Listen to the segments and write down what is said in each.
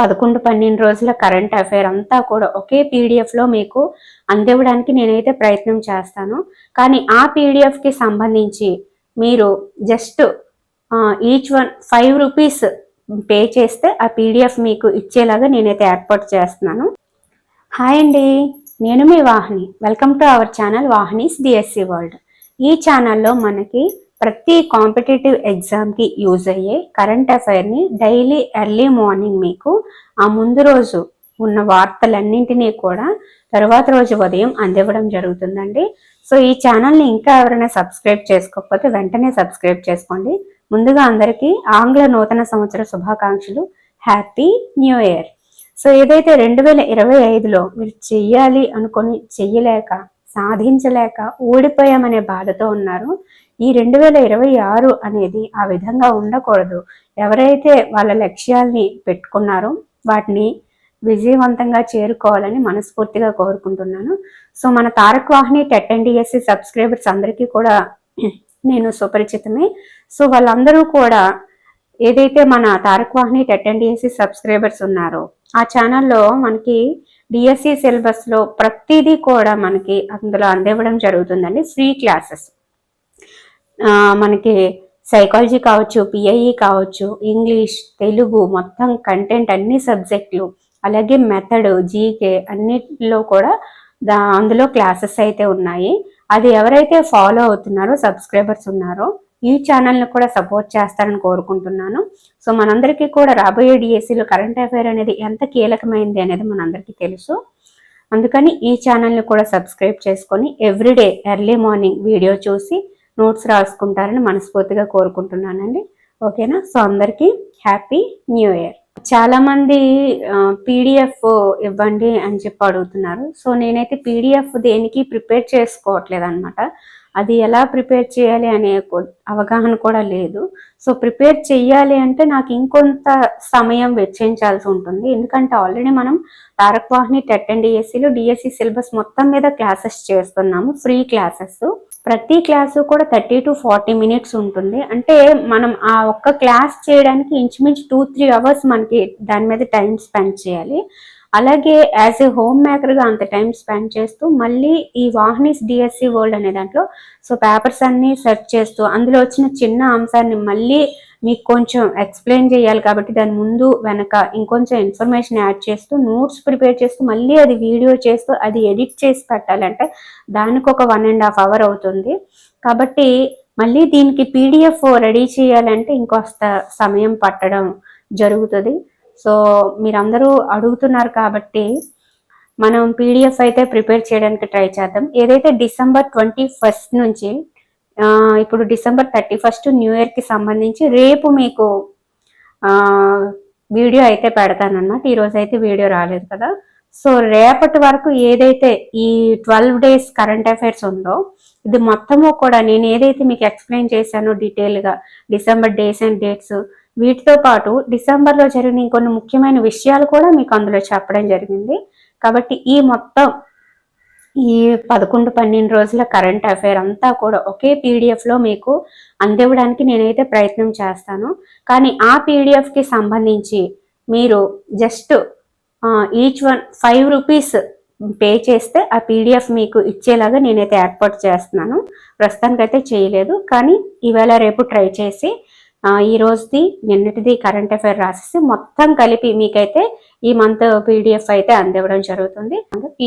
పదకొండు పన్నెండు రోజుల కరెంట్ అఫైర్ అంతా కూడా ఒకే పీడిఎఫ్లో మీకు అందివ్వడానికి నేనైతే ప్రయత్నం చేస్తాను. కానీ ఆ పీడిఎఫ్కి సంబంధించి మీరు just each one five rupees pay చేస్తే ఆ పీడిఎఫ్ మీకు ఇచ్చేలాగా నేనైతే ఏర్పాటు చేస్తున్నాను. హాయ్ అండి నేను మీ Vahini. Welcome to our channel Vahini's DSC world ఈ ఛానల్లో మనకి ప్రతి కాంపిటేటివ్ ఎగ్జామ్కి యూజ్ అయ్యే కరెంట్ అఫైర్ని డైలీ ఎర్లీ మార్నింగ్ మీకు ఆ ముందు రోజు ఉన్న వార్తలన్నింటినీ కూడా తర్వాత రోజు ఉదయం అందివ్వడం జరుగుతుందండి. సో ఈ ఛానల్ని ఇంకా ఎవరైనా సబ్స్క్రైబ్ చేసుకోకపోతే వెంటనే సబ్స్క్రైబ్ చేసుకోండి. ముందుగా అందరికీ ఆంగ్ల నూతన సంవత్సర శుభాకాంక్షలు. Happy new year. సో ఏదైతే రెండు వేల ఇరవై ఐదులో మీరు చెయ్యాలి అనుకొని చెయ్యలేక సాధించలేక ఓడిపోయామనే బాధతో ఉన్నారు ఈ రెండు వేల ఇరవై ఆరు అనేది ఆ విధంగా ఉండకూడదు. ఎవరైతే వాళ్ళ లక్ష్యాల్ని పెట్టుకున్నారో వాటిని విజయవంతంగా చేరుకోవాలని మనస్ఫూర్తిగా కోరుకుంటున్నాను. సో మన Tarak Vahini TET and DSC subscribers అందరికీ కూడా నేను సుపరిచితమే. సో వాళ్ళందరూ కూడా ఏదైతే మన Tarak Vahini TET and DSC subscribers ఉన్నారో ఆ ఛానల్లో మనకి డిఎస్సి సిలబస్లో ప్రతిదీ కూడా మనకి అందులో అందివ్వడం జరుగుతుందండి. Free classes. మనకి సైకాలజీ కావచ్చు పిఐఈ కావచ్చు ఇంగ్లీష్ తెలుగు మొత్తం కంటెంట్ అన్ని సబ్జెక్టులు అలాగే మెథడ్ జీకే అన్నిటిలో కూడా దా అందులో క్లాసెస్ అయితే ఉన్నాయి. అది ఎవరైతే ఫాలో అవుతున్నారో సబ్స్క్రైబర్స్ ఉన్నారో ఈ ఛానల్ని కూడా సపోర్ట్ చేస్తారని కోరుకుంటున్నాను. సో మనందరికీ కూడా రాబోయే డిఎస్సిలో కరెంట్ అఫైర్ అనేది ఎంత కీలకమైంది అనేది మనందరికీ తెలుసు. అందుకని ఈ ఛానల్ని కూడా సబ్స్క్రైబ్ చేసుకొని ఎవ్రీడే ఎర్లీ మార్నింగ్ వీడియో చూసి నోట్స్ రాసుకుంటారని మనస్ఫూర్తిగా కోరుకుంటున్నానండి. ఓకేనా? సో అందరికీ హ్యాపీ న్యూ ఇయర్. చాలామంది పీడిఎఫ్ ఇవ్వండి అని చెప్పి అడుగుతున్నారు. సో నేనైతే పీడిఎఫ్ దేనికి ప్రిపేర్ చేసుకోవట్లేదు అనమాట అది ఎలా ప్రిపేర్ చేయాలి అనే అవగాహన కూడా లేదు. సో ప్రిపేర్ చెయ్యాలి అంటే నాకు ఇంకొంత సమయం వెచ్చించాల్సి ఉంటుంది. ఎందుకంటే ఆల్రెడీ మనం తారక్ వాహిని టెట్ అండ్ డిఎస్సిలో డిఎస్సి సిలబస్ మొత్తం మీద క్లాసెస్ చేస్తున్నాము ఫ్రీ క్లాసెస్. ప్రతి క్లాసు కూడా థర్టీ టు ఫార్టీ మినిట్స్ ఉంటుంది. అంటే మనం ఆ ఒక్క క్లాస్ చేయడానికి ఇంచుమించు టూ త్రీ అవర్స్ మనకి దాని మీద టైం స్పెండ్ చేయాలి. అలాగే యాజ్ ఏ హోమ్ మేకర్గా అంత టైం స్పెండ్ చేస్తూ మళ్ళీ ఈ వాహనీస్ డిఎస్సి వరల్డ్ అనే దాంట్లో సో పేపర్స్ అన్ని సెర్చ్ చేస్తూ అందులో వచ్చిన చిన్న అంశాన్ని మళ్ళీ మీకు కొంచెం ఎక్స్ప్లెయిన్ చేయాలి కాబట్టి దాని ముందు వెనక ఇంకొంచెం ఇన్ఫర్మేషన్ యాడ్ చేస్తూ నోట్స్ ప్రిపేర్ చేస్తూ మళ్ళీ అది వీడియో చేస్తూ అది ఎడిట్ చేసి పెట్టాలంటే దానికి ఒక వన్ అండ్ హాఫ్ అవర్ అవుతుంది. కాబట్టి మళ్ళీ దీనికి పీడిఎఫ్ రెడీ చేయాలంటే ఇంకొస్త సమయం పట్టడం జరుగుతుంది. సో మీరందరూ అడుగుతున్నారు కాబట్టి మనం పీడిఎఫ్ అయితే ప్రిపేర్ చేయడానికి ట్రై చేద్దాం. ఏదైతే డిసెంబర్ ట్వంటీ ఫస్ట్ నుంచి ఇప్పుడు డిసెంబర్ థర్టీ ఫస్ట్ న్యూ ఇయర్కి సంబంధించి రేపు మీకు వీడియో అయితే పెడతానన్నమాట. ఈరోజు అయితే వీడియో రాలేదు కదా. సో రేపటి వరకు ఏదైతే ఈ ట్వెల్వ్ డేస్ కరెంట్ అఫైర్స్ ఉందో ఇది మొత్తము కూడా నేను ఏదైతే మీకు ఎక్స్ప్లెయిన్ చేశానో డీటెయిల్గా డిసెంబర్ డేస్ అండ్ డేట్స్ వీటితో పాటు డిసెంబర్లో జరిగిన ఇంకొన్ని ముఖ్యమైన విషయాలు కూడా మీకు అందులో చెప్పడం జరిగింది. కాబట్టి ఈ మొత్తం ఈ పదకొండు పన్నెండు రోజుల కరెంట్ అఫైర్ అంతా కూడా ఒకే పీడిఎఫ్లో మీకు అందివ్వడానికి నేనైతే ప్రయత్నం చేస్తాను. కానీ ఆ పీడిఎఫ్కి సంబంధించి మీరు just each one five rupees pay చేస్తే ఆ పీడిఎఫ్ మీకు ఇచ్చేలాగా నేనైతే ఏర్పాటు చేస్తున్నాను. ప్రస్తుతానికైతే చేయలేదు. కానీ ఈవేళ రేపు ట్రై చేసి ఈ రోజుది నిన్నటిది కరెంట్ అఫైర్ రాసేసి మొత్తం కలిపి మీకైతే ఈ మంత్ పీడిఎఫ్ అయితే అందివ్వడం జరుగుతుంది.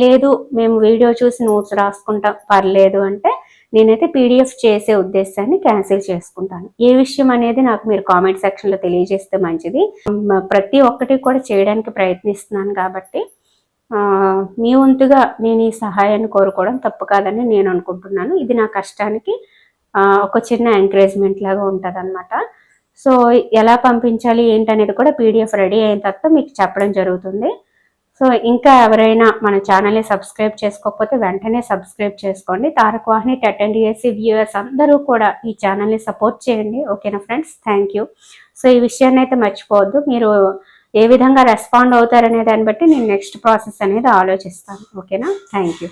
లేదు మేము వీడియో చూసి నోట్స్ రాసుకుంటాం పర్లేదు అంటే నేనైతే పీడిఎఫ్ చేసే ఉద్దేశాన్ని క్యాన్సిల్ చేసుకుంటాను. ఏ విషయం అనేది నాకు మీరు కామెంట్ సెక్షన్లో తెలియజేస్తే మంచిది. ప్రతి ఒక్కటి కూడా చేయడానికి ప్రయత్నిస్తున్నాను కాబట్టి మీ వంతుగా నేను ఈ సహాయాన్ని కోరుకోవడం తప్పు కాదని నేను అనుకుంటున్నాను. ఇది నా కష్టానికి ఒక చిన్న ఎంకరేజ్మెంట్ లాగా ఉంటుంది సో ఎలా పంపించాలి ఏంటనేది కూడా పీడిఎఫ్ రెడీ అయిన తర్వాత మీకు చెప్పడం జరుగుతుంది. సో ఇంకా ఎవరైనా మన ఛానల్ని సబ్స్క్రైబ్ చేసుకోకపోతే వెంటనే సబ్స్క్రైబ్ చేసుకోండి. Tarak Vahini TET and DSC viewers అందరూ కూడా ఈ ఛానల్ని సపోర్ట్ చేయండి. ఓకేనా ఫ్రెండ్స్? Thank you. సో ఈ విషయాన్ని అయితే మర్చిపోవద్దు. మీరు ఏ విధంగా రెస్పాండ్ అవుతారనే దాన్ని బట్టి నేను నెక్స్ట్ ప్రాసెస్ అనేది ఆలోచిస్తాను. ఓకేనా? Thank you.